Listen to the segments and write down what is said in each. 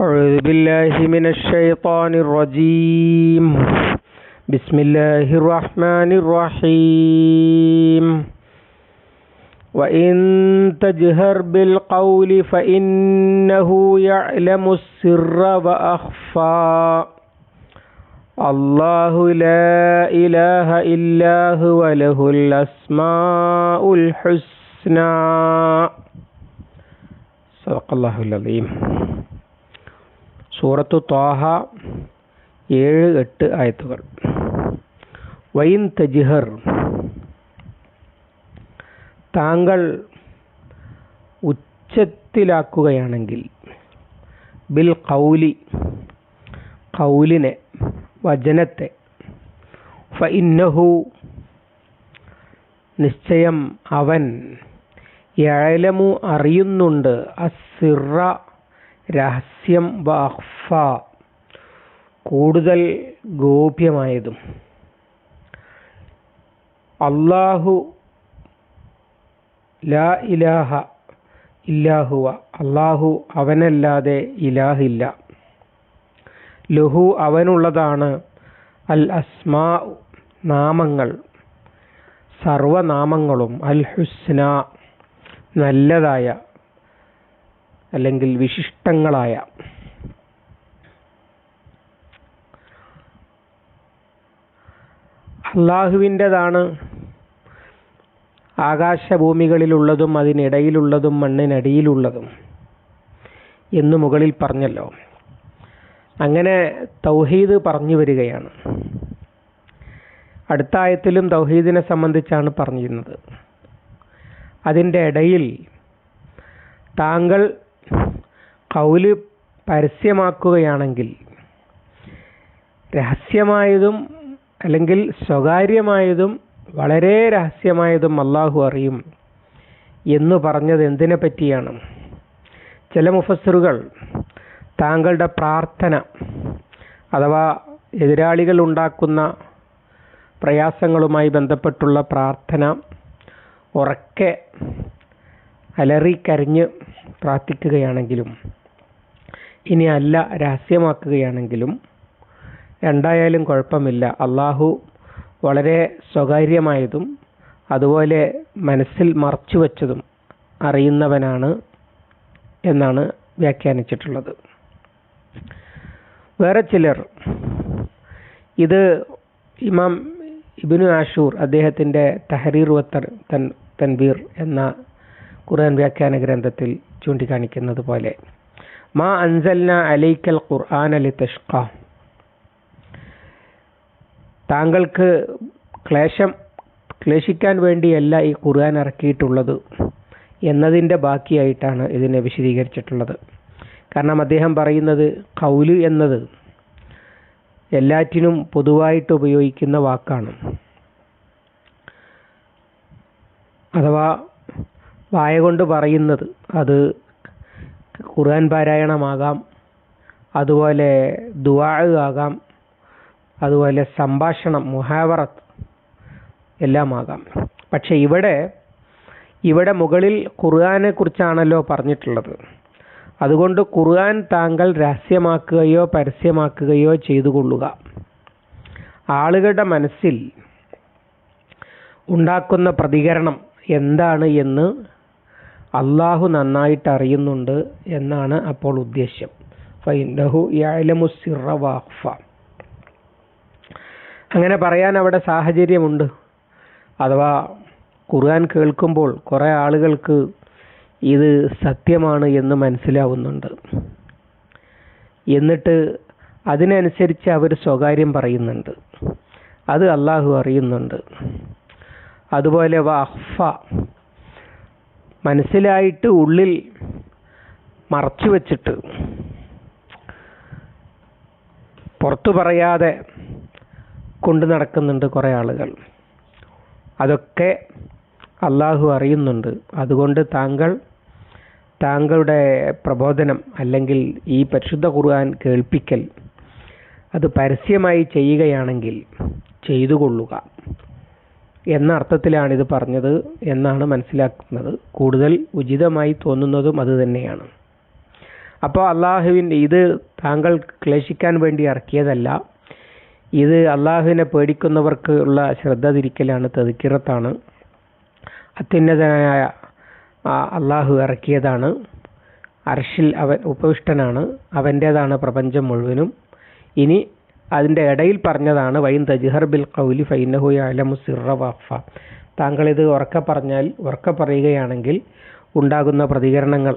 أعوذ بالله من الشيطان الرجيم. بسم الله الرحمن الرحيم. وإن تجهر بالقول فإنه يعلم السر وأخفى. الله لا إله إلا هو له الأسماء الحسنى. صدق الله العظيم. സൂറത്തു ത്വാഹ ഏഴ് എട്ട് ആയത്തുകൾ. വൈൻ തജിഹർ താങ്കൾ ഉച്ചത്തിലാക്കുകയാണെങ്കിൽ ബിൽ കൗലി കൗലിനെ വചനത്തെ ഫ ഇന്നഹു നിശ്ചയം അവൻ യഴലമു അറിയുന്നുണ്ട് അസിറ രഹസ്യം വഖഫ കൂടുതൽ ഗോപ്യമായതും. അള്ളാഹു ലാ ഇലാഹ ഇല്ലാഹുവ അള്ളാഹു അവനല്ലാതെ ഇലാഹില്ല ലഹു അവനുള്ളതാണ് അൽ അസ്മാ നാമങ്ങൾ. സർവനാമങ്ങളും അൽ ഹുസ്ന നല്ലതായ അല്ലെങ്കിൽ വിശിഷ്ടങ്ങളായ അള്ളാഹുവിന്റെതാണ് ആകാശഭൂമികളിലുള്ളതും അതിനിടയിലുള്ളതും മണ്ണിനടിയിലുള്ളതും എന്ന് മുകളിൽ പറഞ്ഞല്ലോ. അങ്ങനെ തൗഹീദ് പറഞ്ഞു വരികയാണ്. അടുത്ത ആയത്തിലും തൗഹീദിനെ സംബന്ധിച്ചാണ് പറഞ്ഞിരുന്നത്. അതിന്റെ ഇടയിൽ താങ്കൾ കൗൽ പരസ്യമാക്കുകയാണെങ്കിൽ രഹസ്യമായതും അല്ലെങ്കിൽ സ്വകാര്യമായതും വളരെ രഹസ്യമായതും അള്ളാഹു അറിയും എന്ന് പറഞ്ഞത് എന്തിനെ പറ്റിയാണ്? ചില മുഫസറുകൾ താങ്കളുടെ പ്രാർത്ഥന അഥവാ എതിരാളികൾ ഉണ്ടാക്കുന്ന പ്രയാസങ്ങളുമായി ബന്ധപ്പെട്ടുള്ള പ്രാർത്ഥന ഉറക്കെ അലറിക്കരഞ്ഞ് പ്രാർത്ഥിക്കുകയാണെങ്കിലും ഇനി അല്ല രഹസ്യമാക്കുകയാണെങ്കിലും രണ്ടായാലും കുഴപ്പമില്ല. അള്ളാഹു വളരെ സ്വകാര്യമായതും അതുപോലെ മനസ്സിൽ മറച്ചു വച്ചതും അറിയുന്നവനാണ് എന്നാണ് വ്യാഖ്യാനിച്ചിട്ടുള്ളത്. വേറെ ചിലർ ഇത് ഇമാം ഇബിനു ആഷൂർ അദ്ദേഹത്തിന്റെ തഹരീർ വത്തർ തൻ തൻവീർ എന്ന ഖുർആൻ വ്യാഖ്യാന ഗ്രന്ഥത്തിൽ ചൂണ്ടിക്കാണിക്കുന്നത് പോലെ മാ അൻസൽന അലൈക്കൽ ഖുർആൻ അലി തഷ്ക താങ്കൾക്ക് ക്ലേശം ക്ലേശിക്കാൻ വേണ്ടിയല്ല ഈ ഖുർആൻ ഇറക്കിയിട്ടുള്ളത് എന്നതിന്റെ ബാക്കിയായിട്ടാണ് ഇതിനെ വിശദീകരിച്ചിട്ടുള്ളത്. കാരണം അദ്ദേഹം പറയുന്നത് കൗൽ എന്നത് എല്ലാറ്റിനും പൊതുവായിട്ട് ഉപയോഗിക്കുന്ന വാക്കാണ്. അഥവാ വായ കൊണ്ട് പറയുന്നത് അത് ഖുർആൻ പാരായണമാകാം അതുപോലെ ദുവാ ആകാം അതുപോലെ സംഭാഷണം മുഹാവറത്ത് എല്ലാമാകാം. പക്ഷെ ഇവിടെ ഇവിടെ മുകളിൽ ഖുർആാനെ കുറിച്ചാണല്ലോ പറഞ്ഞിട്ടുള്ളത്. അതുകൊണ്ട് ഖുർആൻ താങ്കൾ രഹസ്യമാക്കുകയോ പരസ്യമാക്കുകയോ ചെയ്തു കൊള്ളുക. ആളുകളുടെ മനസ്സിൽ ഉണ്ടാക്കുന്ന പ്രതികരണം എന്താണ് എന്ന് അള്ളാഹു നന്നായിട്ട് അറിയുന്നുണ്ട് എന്നാണ് അപ്പോൾ ഉദ്ദേശ്യം. വാഫ അങ്ങനെ പറയാൻ അവിടെ സാഹചര്യമുണ്ട്. അഥവാ ഖുർആൻ കേൾക്കുമ്പോൾ കുറേ ആളുകൾക്ക് ഇത് സത്യമാണ് എന്ന് മനസ്സിലാവുന്നുണ്ട്. എന്നിട്ട് അതിനനുസരിച്ച് അവർ സ്വകാര്യം പറയുന്നുണ്ട്. അത് അള്ളാഹു അറിയുന്നുണ്ട്. അതുപോലെ വഹ്ഫ മനസ്സിലായിട്ട് ഉള്ളിൽ മറച്ചു വച്ചിട്ട് പുറത്തു പറയാതെ കൊണ്ടു നടക്കുന്നുണ്ട് കുറേ ആളുകൾ. അതൊക്കെ അള്ളാഹു അറിയുന്നുണ്ട്. അതുകൊണ്ട് താങ്കൾ താങ്കളുടെ പ്രബോധനം അല്ലെങ്കിൽ ഈ പരിശുദ്ധ ഖുർആൻ കേൾപ്പിക്കൽ അത് പരസ്യമായി ചെയ്യുകയാണെങ്കിൽ ചെയ്തു കൊള്ളുക എന്ന അർത്ഥത്തിലാണ് ഇത് പറഞ്ഞത് എന്നാണ് മനസ്സിലാക്കുന്നത്. കൂടുതൽ ഉചിതമായി തോന്നുന്നതും അത് തന്നെയാണ്. അപ്പോൾ അള്ളാഹുവിന്റെ ഇത് താങ്കൾ ക്ലേശിക്കാൻ വേണ്ടി ഇറക്കിയതല്ല. ഇത് അള്ളാഹുവിനെ പേടിക്കുന്നവർക്ക് ഉള്ള ശ്രദ്ധ തിരിക്കലാണ് തെതുക്കിറത്താണ്. അത്യുന്നതനായ അള്ളാഹു ഇറക്കിയതാണ്. അർഷിൽ അവൻ ഉപവിഷ്ടനാണ്. അവന്റേതാണ് പ്രപഞ്ചം മുഴുവനും. ഇനി അതിന്റെ ഇടയിൽ പറഞ്ഞതാണ് വൈൻ തജ്ഹർ ബിൽ കൗലി ഫൈനഹു അലമു സിറ വഫ താങ്കൾ ഇത് ഉറക്കെ പറഞ്ഞാൽ ഉറക്ക പറയുകയാണെങ്കിൽ ഉണ്ടാകുന്ന പ്രതികരണങ്ങൾ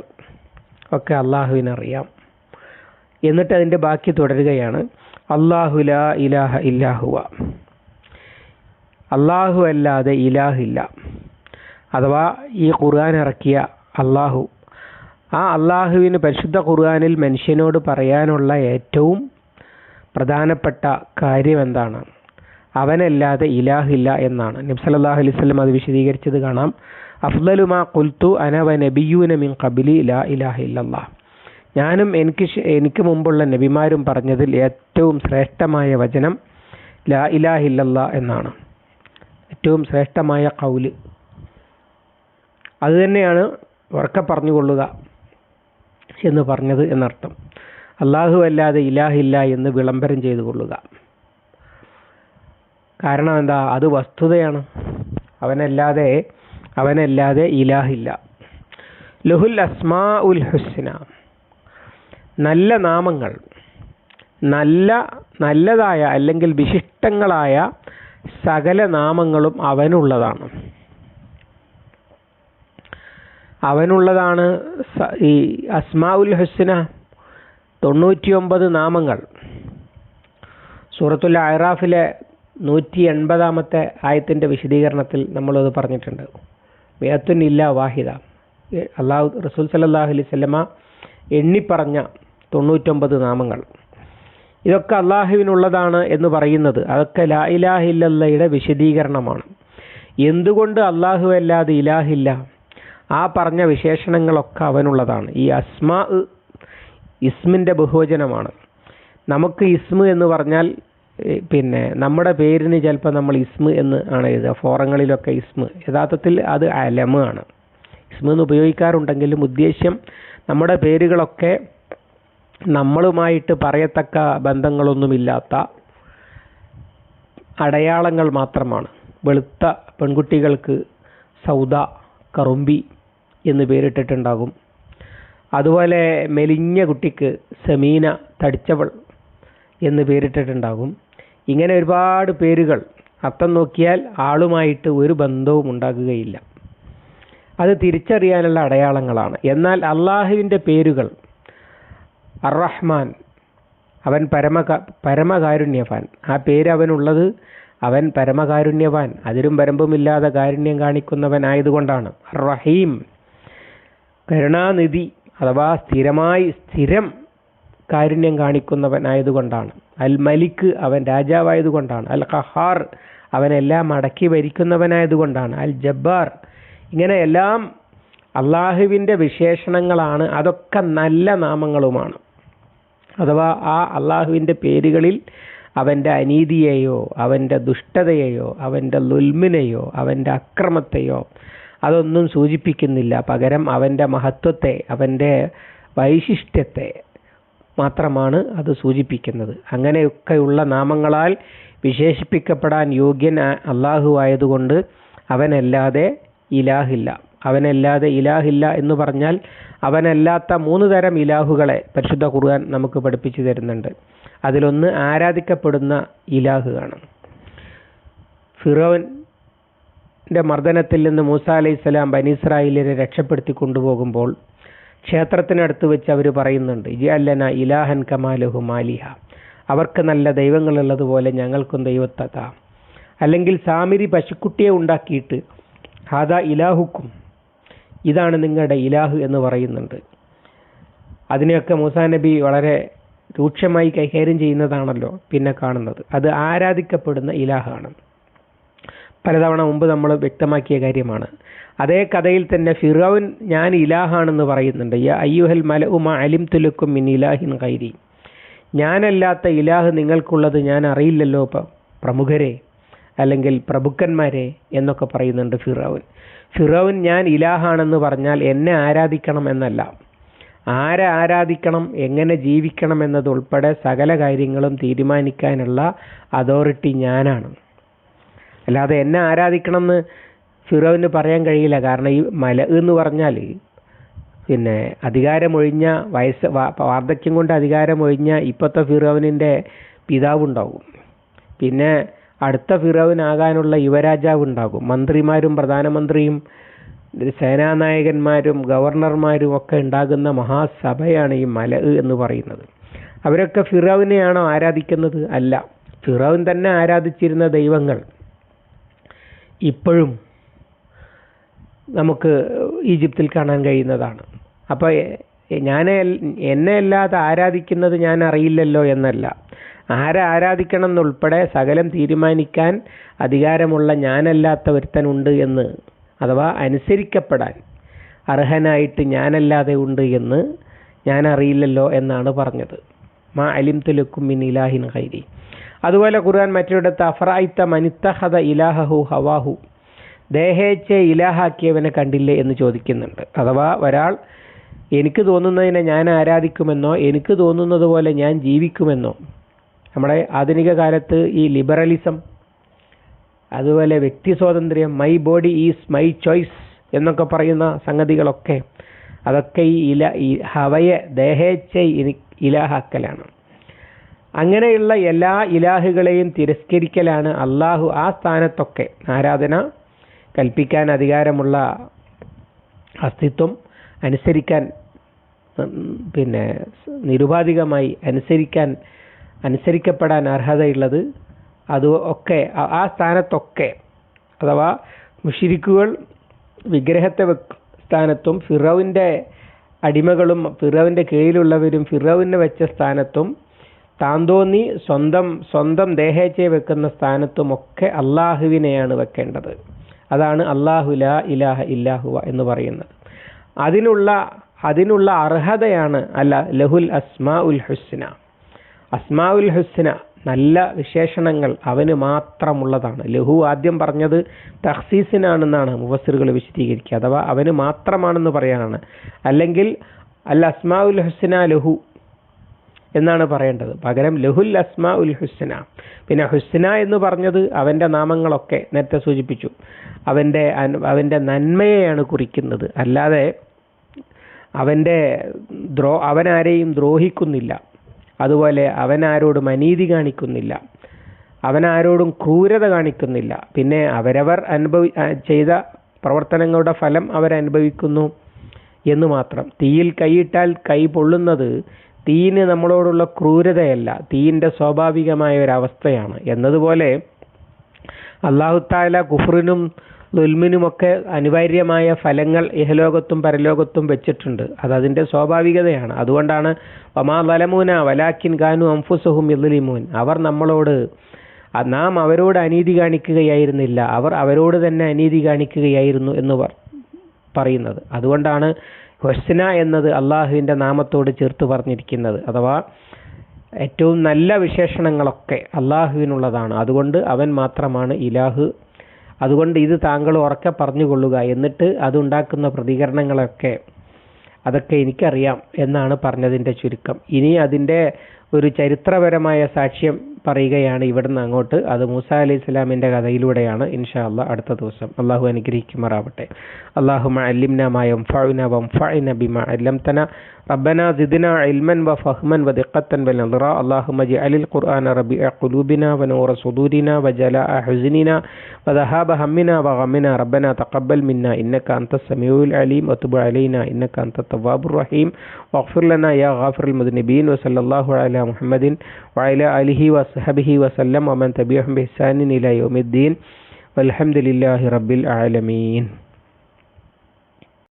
ഒക്കെ അള്ളാഹുവിനറിയാം. എന്നിട്ട് അതിന്റെ ബാക്കി തുടരുകയാണ് അള്ളാഹു ലാ ഇലാഹ ഇല്ലാഹുവ അള്ളാഹു അല്ലാതെ ഇലാഹില്ല അഥവാ ഈ ഖുർആൻ ഇറക്കിയ അള്ളാഹു ആ അള്ളാഹുവിന് പരിശുദ്ധ ഖുർആാനിൽ മനുഷ്യനോട് പറയാനുള്ള ഏറ്റവും പ്രധാനപ്പെട്ട കാര്യം എന്താണ് അവനല്ലാതെ ഇലാഹില്ല എന്നാണ്. നബ്സല്ലാഹു അലൈഹി സ്വലം അത് വിശദീകരിച്ചത് കാണാം. അഫ്ദലുമാ കുൽത്തു അനവ നബിയൂന മിൻ കബിലി ലാ ഇലാഹ ഇല്ലല്ലാ ഞാനും എനിക്ക് എനിക്ക് മുമ്പുള്ള നബിമാരും പറഞ്ഞതിൽ ഏറ്റവും ശ്രേഷ്ഠമായ വചനം ലാ ഇലാഹ ഇല്ലല്ലാ എന്നാണ്. ഏറ്റവും ശ്രേഷ്ഠമായ കൗൽ. അതുതന്നെയാണ് ഉറക്കെ പറഞ്ഞുകൊള്ളുക എന്ന് പറഞ്ഞത് എന്നർത്ഥം. അള്ളാഹു അല്ലാതെ ഇലാഹില്ല എന്ന് വിളംബരം ചെയ്തു കൊള്ളുക. കാരണം എന്താ? അത് വസ്തുതയാണ്. അവനല്ലാതെ അവനല്ലാതെ ഇലാഹില്ല ലഹുൽ അസ്മാ ഉൽ ഹുസ്ന. നല്ല നാമങ്ങൾ നല്ല നല്ലതായ അല്ലെങ്കിൽ വിശിഷ്ടങ്ങളായ സകല നാമങ്ങളും അവനുള്ളതാണ്. അവനുള്ളതാണ് ഈ അസ്മാ ഉൽ ഹുസ്ന. തൊണ്ണൂറ്റിയൊമ്പത് നാമങ്ങൾ. സൂറത്തുൽ ഐറാഫിലെ നൂറ്റി എൺപതാമത്തെ ആയത്തിന്റെ വിശദീകരണത്തിൽ നമ്മളത് പറഞ്ഞിട്ടുണ്ട്. വേത്തുൻ ഇല്ല വാഹിദ. അള്ളാഹു റസൂൽ സല്ലല്ലാഹു അലൈഹി വസല്ലമ എണ്ണിപ്പറഞ്ഞ തൊണ്ണൂറ്റൊമ്പത് നാമങ്ങൾ. ഇതൊക്കെ അള്ളാഹുവിനുള്ളതാണ് എന്ന് പറയുന്നത്. അതൊക്കെ ലാ ഇലാഹ ഇല്ലല്ലയുടെ വിശദീകരണമാണ്. എന്തുകൊണ്ട് അള്ളാഹു അല്ലാതെ ഇലാഹില്ല ആ പറഞ്ഞ വിശേഷണങ്ങളൊക്കെ അവനുള്ളതാണ്. ഈ അസ്മാ ഇസ്മിന്റെ ബഹുവചനമാണ്. നമുക്ക് ഇസ്മ് എന്ന് പറഞ്ഞാൽ പിന്നെ നമ്മുടെ പേരിന് ചിലപ്പോൾ നമ്മൾ ഇസ്മ് എന്ന് ആണ് എഴുതുക. ഫോറങ്ങളിലൊക്കെ ഇസ്മ്. യഥാർത്ഥത്തിൽ അത് അലമ് ആണ്. ഇസ്മ എന്ന് ഉപയോഗിക്കാറുണ്ടെങ്കിലും ഉദ്ദേശ്യം നമ്മുടെ പേരുകളൊക്കെ നമ്മളുമായിട്ട് പറയത്തക്ക ബന്ധങ്ങളൊന്നുമില്ലാത്ത അടയാളങ്ങൾ മാത്രമാണ്. വെളുത്ത പെൺകുട്ടികൾക്ക് സൗദ കറുമ്പി എന്ന് പേരിട്ടിട്ടുണ്ടാകും. അതുപോലെ മെലിഞ്ഞ കുട്ടിക്ക് സെമീന തടിച്ചവൾ എന്ന് പേരിട്ടിട്ടുണ്ടാകും. ഇങ്ങനെ ഒരുപാട് പേരുകൾ അർത്ഥം നോക്കിയാൽ ആളുമായിട്ട് ഒരു ബന്ധവും ഉണ്ടാകുകയില്ല. അത് തിരിച്ചറിയാനുള്ള അടയാളങ്ങളാണ്. എന്നാൽ അള്ളാഹുവിന്റെ പേരുകൾ അറഹ്മാൻ അവൻ പരമ പരമകാരുണ്യവാൻ. ആ പേര് അവനുള്ളത് അവൻ പരമകാരുണ്യവാൻ. അതിലും പരമ്പുമില്ലാതെ കാരുണ്യം കാണിക്കുന്നവൻ ആയതുകൊണ്ടാണ് റഹീം കരുണാനിധി അഥവാ സ്ഥിരമായി സ്ഥിരം കാരുണ്യം കാണിക്കുന്നവനായതുകൊണ്ടാണ്. അൽ മലിക്ക് അവൻ രാജാവായതുകൊണ്ടാണ്. അൽ ഖഹാർ അവനെല്ലാം അടക്കി ഭരിക്കുന്നവനായതുകൊണ്ടാണ്. അൽ ജബ്ബാർ ഇങ്ങനെ എല്ലാം അള്ളാഹുവിന്റെ വിശേഷണങ്ങളാണ്. അതൊക്കെ നല്ല നാമങ്ങളുമാണ്. അഥവാ ആ അള്ളാഹുവിന്റെ പേരുകളിൽ അവന്റെ അനീതിയെയോ അവന്റെ ദുഷ്ടതയെയോ അവന്റെ ലുൽമിനെയോ അവന്റെ അക്രമത്തെയോ അതൊന്നും സൂചിപ്പിക്കുന്നില്ല. പകരം അവന്റെ മഹത്വത്തെ അവന്റെ വൈശിഷ്ട്യത്തെ മാത്രമാണ് അത് സൂചിപ്പിക്കുന്നത്. അങ്ങനെയൊക്കെയുള്ള നാമങ്ങളാൽ വിശേഷിപ്പിക്കപ്പെടാൻ യോഗ്യൻ അള്ളാഹു ആയതുകൊണ്ട് അവനല്ലാതെ ഇലാഹില്ല. അവനല്ലാതെ ഇലാഹില്ല എന്ന് പറഞ്ഞാൽ അവനല്ലാത്ത മൂന്ന് തരം ഇലാഹുകളെ പരിശുദ്ധ ഖുർആൻ നമുക്ക് പഠിപ്പിച്ചു തരുന്നുണ്ട്. അതിലൊന്ന് ആരാധിക്കപ്പെടുന്ന ഇലാഹുകാണ് ഫിറോന്റെ മർദ്ദനത്തിൽ നിന്ന് മൂസ അലൈഹി സ്വലാം രക്ഷപ്പെടുത്തി കൊണ്ടുപോകുമ്പോൾ ക്ഷേത്രത്തിനടുത്ത് വെച്ച് അവർ പറയുന്നുണ്ട് ഇജഅല്ലന ഇലാഹൻ കമാലുഹു മാലിഹ. അവർക്ക് നല്ല ദൈവങ്ങളുള്ളതുപോലെ ഞങ്ങൾക്കും ദൈവത്തത അല്ലെങ്കിൽ സാമിരി പശുക്കുട്ടിയെ ഉണ്ടാക്കിയിട്ട് ഹാദാ ഇലാഹുക്കും. ഇതാണ് നിങ്ങളുടെ ഇലാഹു എന്ന് പറയുന്നുണ്ട്. അതിനെയൊക്കെ മൂസാ നബി വളരെ രൂക്ഷമായി കൈകാര്യം ചെയ്യുന്നതാണല്ലോ പിന്നെ കാണുന്നത്. അത് ആരാധിക്കപ്പെടുന്ന ഇലാഹാണ്. പലതവണ മുമ്പ് നമ്മൾ വ്യക്തമാക്കിയ കാര്യമാണ്. അതേ കഥയിൽ തന്നെ ഫിറോൻ ഞാൻ ഇലാഹാണെന്ന് പറയുന്നുണ്ട്. അയ്യുഹൽ മലഉമ അലിം തുലുക്കും മിൻ ഇലാഹിൻ കൈരി ഞാനല്ലാത്ത ഇലാഹ് നിങ്ങൾക്കുള്ളത് ഞാൻ അറിയില്ലല്ലോ പ്രമുഖരെ അല്ലെങ്കിൽ പ്രഭുക്കന്മാരെ എന്നൊക്കെ പറയുന്നുണ്ട് ഫിറോൻ. ഫിറോൻ ഞാൻ ഇലാഹാണെന്ന് പറഞ്ഞാൽ എന്നെ ആരാധിക്കണം എന്നല്ല. ആരെ ആരാധിക്കണം എങ്ങനെ ജീവിക്കണം എന്നതുൾപ്പെടെ സകല കാര്യങ്ങളും തീരുമാനിക്കാനുള്ള അതോറിറ്റി ഞാനാണ്. അല്ലാതെ എന്നെ ആരാധിക്കണം എന്ന് ഫിറോവിന് പറയാൻ കഴിയില്ല. കാരണം ഈ മല എന്ന് പറഞ്ഞാൽ പിന്നെ അധികാരമൊഴിഞ്ഞ വയസ്സ് വാർദ്ധക്യം കൊണ്ട് അധികാരമൊഴിഞ്ഞ ഇപ്പോഴത്തെ ഫിറോവിനിന്റെ പിതാവുണ്ടാവും. പിന്നെ അടുത്ത ഫിറോവിനാകാനുള്ള യുവരാജാവ് ഉണ്ടാകും മന്ത്രിമാരും പ്രധാനമന്ത്രിയും സേനാനായകന്മാരും ഗവർണർമാരും ഒക്കെ ഉണ്ടാകുന്ന മഹാസഭയാണ് ഈ മല എന്ന് പറയുന്നത്. അവരൊക്കെ ഫിറോവിനെയാണോ ആരാധിക്കുന്നത്? അല്ല. ഫിറോവിൻ തന്നെ ആരാധിച്ചിരുന്ന ദൈവങ്ങൾ. ഇപ്പോഴും നമുക്ക് ഈജിപ്തിൽ കാണാൻ കഴിയുന്നതാണ്. അപ്പോൾ ഞാൻ എന്നെ അല്ലാതെ ആരാധിക്കുന്നത് ഞാൻ അറിയില്ലല്ലോ എന്നല്ല. ആരെ ആരാധിക്കണം എന്നുൾപ്പെടെ സകലം തീരുമാനിക്കാൻ അധികാരമുള്ള ഞാനല്ലാത്ത ഒരുത്തനുണ്ട് എന്ന് അഥവാ അനുസരിക്കപ്പെടാൻ അർഹനായിട്ട് ഞാനല്ലാതെ ഉണ്ട് എന്ന് ഞാൻ അറിയില്ലല്ലോ എന്നാണ് പറഞ്ഞത്. മാ അലിം തുലക്കും മിൻ ഇലാഹിൻ ഖൈരി. അതുപോലെ ഖുർആൻ മറ്റൊരിടത്ത് അഫറായിത്ത മനിത്തഹദ ഇലാഹഹു ഹവാഹു. ദേഹേച്ഛ ഇലാഹാക്കിയവനെ കണ്ടില്ലേ എന്ന് ചോദിക്കുന്നുണ്ട്. അഥവാ ഒരാൾ എനിക്ക് തോന്നുന്നതിനെ ഞാൻ ആരാധിക്കുമെന്നോ എനിക്ക് തോന്നുന്നത് പോലെ ഞാൻ ജീവിക്കുമെന്നോ. നമ്മുടെ ആധുനിക കാലത്ത് ഈ ലിബറലിസം അതുപോലെ വ്യക്തി സ്വാതന്ത്ര്യം my body is my choice എന്നൊക്കെ പറയുന്ന സംഗതികളൊക്കെ അതൊക്കെ ഈ ഇല ഈ ഹവയെ ദേഹേച്ഛ ഇലാഹാക്കലാണ്. അങ്ങനെയുള്ള എല്ലാ ഇലാഹുകളെയും തിരസ്കരിക്കലാണ് അള്ളാഹു ആ സ്ഥാനത്തൊക്കെ ആരാധന കൽപ്പിക്കാൻ അധികാരമുള്ള അസ്തിത്വം അനുസരിക്കാൻ പിന്നെ നിരുപാധികമായി അനുസരിക്കാൻ അനുസരിക്കപ്പെടാൻ അർഹതയുള്ളത് അത് ഒക്കെ ആ സ്ഥാനത്തൊക്കെ അഥവാ മുഷിരിക്കുകൾ വിഗ്രഹത്തെ സ്ഥാനത്തും ഫിറവിന്റെ അടിമകളും ഫിറവിന്റെ കീഴിലുള്ളവരും ഫിറവിന് വെച്ച സ്ഥാനത്തും താൻ തോന്നി സ്വന്തം സ്വന്തം ദേഹേച്ഛയെ വെക്കുന്ന സ്ഥാനത്തുമൊക്കെ അള്ളാഹുവിനെയാണ് വെക്കേണ്ടത്. അതാണ് അള്ളാഹു ലാ ഇലാഹ ഇല്ലാഹുവ എന്ന് പറയുന്നത്. അതിനുള്ള അതിനുള്ള അർഹതയാണ് അല്ല ലഹുൽ അസ്മാ ഉൽ ഹുസ്ന. അസ്മാ ഉൽ ഹുസ്ന നല്ല വിശേഷണങ്ങൾ അവന് മാത്രമുള്ളതാണ്. ലഹു ആദ്യം പറഞ്ഞത് തഹ്സീസിനാണെന്നാണ് മുഫസ്സിറുകൾ വിശദീകരിക്കുക. അഥവാ അവന് മാത്രമാണെന്ന് പറയാനാണ്. അല്ലെങ്കിൽ അൽ അസ്മാ ഉൽ ഹുസ്ന ലഹു എന്നാണ് പറയേണ്ടത്. പകരം ലഹുൽ അസ്മ ഉൽ ഹുസ്ന. പിന്നെ ഹുസ്ന എന്ന് പറഞ്ഞത് അവന്റെ നാമങ്ങളൊക്കെ നേരത്തെ സൂചിപ്പിച്ചു. അവന്റെ അവന്റെ നന്മയെയാണ് കുറിക്കുന്നത്. അല്ലാതെ അവന്റെ ദ്രോ അവനാരെയും ദ്രോഹിക്കുന്നില്ല. അതുപോലെ അവനാരോടും അനീതി കാണിക്കുന്നില്ല. അവനാരോടും ക്രൂരത കാണിക്കുന്നില്ല. പിന്നെ അവരവർ അനുഭവി ചെയ്ത പ്രവർത്തനങ്ങളുടെ ഫലം അവരനുഭവിക്കുന്നു എന്ന് മാത്രം. തീയിൽ കൈയിട്ടാൽ കൈ പൊള്ളുന്നത് തീയിന് നമ്മളോടുള്ള ക്രൂരതയല്ല തീയിന്റെ സ്വാഭാവികമായ ഒരു അവസ്ഥയാണ്. എന്നതുപോലെ അള്ളാഹുത്താല കുഫറിനും ദുൽമിനുമൊക്കെ അനിവാര്യമായ ഫലങ്ങൾ ഇഹലോകത്തും പരലോകത്തും വെച്ചിട്ടുണ്ട്. അത് അതിന്റെ സ്വാഭാവികതയാണ്. അതുകൊണ്ടാണ് വമാ വലമൂന വലാക്കിൻ ഖാനു അംഫുസഹും ഇദ്ലിമൂൻ അവർ നമ്മളോട് നാം അവരോട് അനീതി കാണിക്കുകയായിരുന്നില്ല. അവർ അവരോട് തന്നെ അനീതി കാണിക്കുകയായിരുന്നു എന്ന് പറയുന്നത്. അതുകൊണ്ടാണ് ഹൊസ്ന എന്നത് അള്ളാഹുവിന്റെ നാമത്തോട് ചേർത്ത് പറഞ്ഞിരിക്കുന്നത്. അഥവാ ഏറ്റവും നല്ല വിശേഷണങ്ങളൊക്കെ അള്ളാഹുവിനുള്ളതാണ്. അതുകൊണ്ട് അവൻ മാത്രമാണ് ഇലാഹു. അതുകൊണ്ട് ഇത് താങ്കൾ ഉറക്കെ പറഞ്ഞുകൊള്ളുക. എന്നിട്ട് അതുണ്ടാക്കുന്ന പ്രതികരണങ്ങളൊക്കെ അതൊക്കെ എനിക്കറിയാം എന്നാണ് പറഞ്ഞതിന്റെ ചുരുക്കം. ഇനി അതിന്റെ ഒരു ചരിത്രപരമായ സാക്ഷ്യം പറയുകയാണ് ഇവിടുന്ന് അങ്ങോട്ട്. അത് മൂസ അലൈഹി സ്വലാമിന്റെ കഥയിലൂടെയാണ് ഇൻഷാ അല്ലാ അടുത്ത ദിവസം. അള്ളാഹു അനുഗ്രഹിക്കുമാറാവട്ടെ. അള്ളാഹു അല്ലിംന മായം ഫഴുന വം ഫഴുന ബിമ അല്ലംതന. റബ്ബന സിദിന ഇൽമൻ വ ഫഹ്മൻ വ ദിഖത്തൻ വൽ നദറ. അള്ളാഹുമ ജഅലിൽ ഖുർആന അ ഖുലൂബിന വ നൂറ സുദൂരിന വ ജലാഅ ഹുസ്നിന വ ദഹാബ ഹമ്മിന വ ഗമ്മിന റബ്ബന തഖബ്ബൽ മിന്ന. ഇന്നക അൻത സമീഉൽ അലീം. വ തുബ് അലൈന. ഇന്നക അൻത തവ്വാബുർ റഹീം. വഗ്ഫിർ ലനാ യാ ഗാഫിറുൽ മുദ്നിബീൻ. വ സല്ലല്ലാഹു അലാ محمد وعلى آله وصحبه وسلم ومن تبعهم بإحسان إلى يوم الدين والحمد لله رب العالمين.